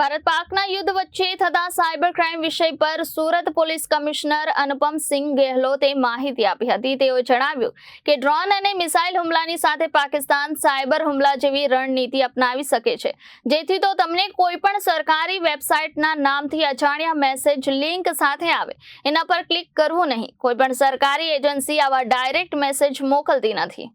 ભારત પાકના યુદ્ધ વચ્ચે થતા સાયબર ક્રાઇમ વિષય પર સુરત પોલીસ કમિશનર અનુપમસિંહ ગેહલોતે માહિતી આપી હતી. તેઓએ જણાવ્યું કે ડ્રોન અને મિસાઇલ હુમલાની સાથે પાકિસ્તાન સાયબર હુમલા જેવી રણનીતિ અપનાવી શકે છે. જેથી તો તમને કોઈ પણ સરકારી વેબસાઇટના નામથી અજાણ્યા મેસેજ લિંક સાથે આવે. એના પર ક્લિક કરવું નહીં. કોઈ પણ સરકારી એજન્સી આવા ડાયરેક્ટ મેસેજ મોકલતી નથી.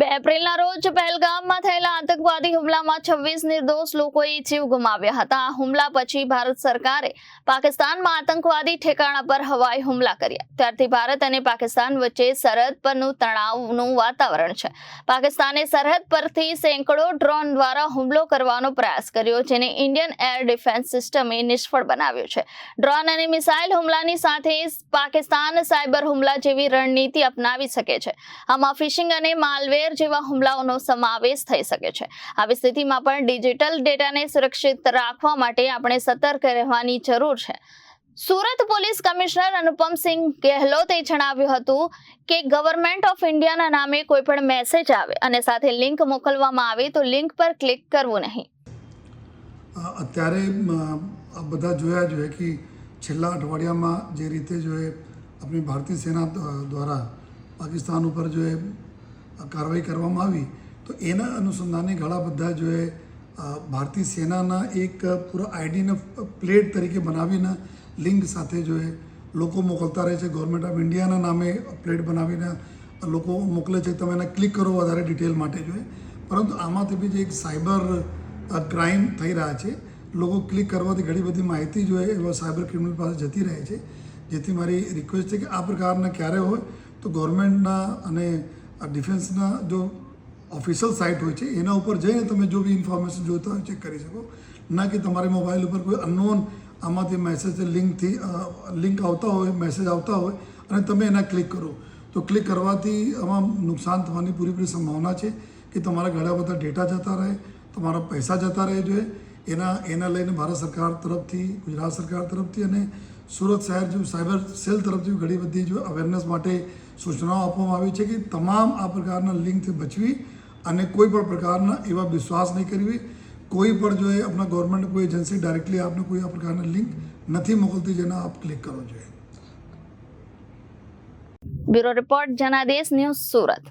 બે એપ્રિલના રોજ પહેલગામમાં થયેલા આતંકવાદી હુમલામાં છવ્વીસ નિર્દોષ લોકોએ જીવ ગુમાવ્યા હતા. આ હુમલા પછી ભારત સરકારે પાકિસ્તાનમાં આતંકવાદી ઠેકાણા પર હવાઈ હુમલા કર્યા. ત્યારથી ભારત અને પાકિસ્તાન વચ્ચે સરહદ પરનું તણાવનું વાતાવરણ છે. પાકિસ્તાને સરહદ પરથી સેંકડો ડ્રોન દ્વારા હુમલો કરવાનો પ્રયાસ કર્યો, જેને ઇન્ડિયન એર ડિફેન્સ સિસ્ટમે નિષ્ફળ બનાવ્યો છે. ડ્રોન અને મિસાઇલ હુમલાની સાથે પાકિસ્તાન સાયબર હુમલા જેવી રણનીતિ અપનાવી શકે છે. આમાં ફિશિંગ અને માલવેર જેવા હુમલાઓનો સમાવેશ થઈ શકે છે. આવી સ્થિતિમાં પણ ડિજિટલ ડેટાને સુરક્ષિત રાખવા માટે આપણે સતર્ક રહેવાની જરૂર છે. સુરત પોલીસ કમિશનર અનુપમસિંહ ગેહલોતે જણાવ્યું હતું કે ગવર્મેન્ટ ઓફ ઇન્ડિયાના નામે કોઈ પણ મેસેજ આવે અને સાથે લિંક મોકલવામાં આવે તો લિંક પર ક્લિક કરવું નહીં. અત્યારે બધા જોયા જોઈએ કે છેલ્લા અઠવાડિયામાં જે રીતે જોઈએ આપણી ભારતીય સેના દ્વારા પાકિસ્તાન ઉપર જો એ કાર્યવાહી કરવામાં આવી, તો એના અનુસંધાને ઘણા બધા જો એ ભારતીય સેનાના એક પૂરા આઈડીને પ્લેટ તરીકે બનાવીને લિંક સાથે જો એ લોકો મોકલતા રહે છે. ગવર્મેન્ટ ઓફ ઇન્ડિયાના નામે પ્લેટ બનાવીને લોકો મોકલે છે. તમે એને ક્લિક કરો વધારે ડિટેલ માટે જોઈએ પરંતુ આમાંથી બી જે એક સાયબર ક્રાઇમ થઈ રહ્યા છે, લોકો ક્લિક કરવાથી ઘણી બધી માહિતી જોઈએ એવા સાયબર ક્રિમિનલ પાસે જતી રહે છે. જેથી મારી રિક્વેસ્ટ છે કે આ પ્રકારના ક્યારે હોય, તો ગવર્મેન્ટના અને ડિફેન્સના જો ઓફિશિયલ સાઇટ હોય છે, એના ઉપર જઈને તમે જો બી ઇન્ફોર્મેશન જોઈતા હોય ચેક કરી શકો. ના કે તમારી મોબાઈલ ઉપર કોઈ અનનોન આમાંથી મેસેજ લિંકથી લિંક આવતા હોય મેસેજ આવતા હોય, અને તમે એના ક્લિક કરો. તો ક્લિક કરવાથી આમાં નુકસાન થવાની પૂરેપૂરી સંભાવના છે કે તમારા ઘણા બધા ડેટા જતા રહે, તમારા પૈસા જતા રહે જોઈએ એના એના લઈને ભારત સરકાર તરફથી, ગુજરાત સરકાર તરફથી અને સુરત શહેર જેવું સાયબર સેલ તરફથી ઘણી બધી જો અવેરનેસ માટે સૂચનાઓ આપવામાં આવી છે કે તમામ આ પ્રકારના લિંકથી બચવી અને કોઈ પણ પ્રકારના એવા વિશ્વાસ નહીં કરવી. કોઈ પણ જો એ આપણા ગવર્મેન્ટ કોઈ એજન્સી ડાયરેક્ટલી આપને કોઈ આ પ્રકારના લિંક નથી મોકલતી જેના આપ ક્લિક કરો જોઈએ. Bureau report Janadesh news Surat.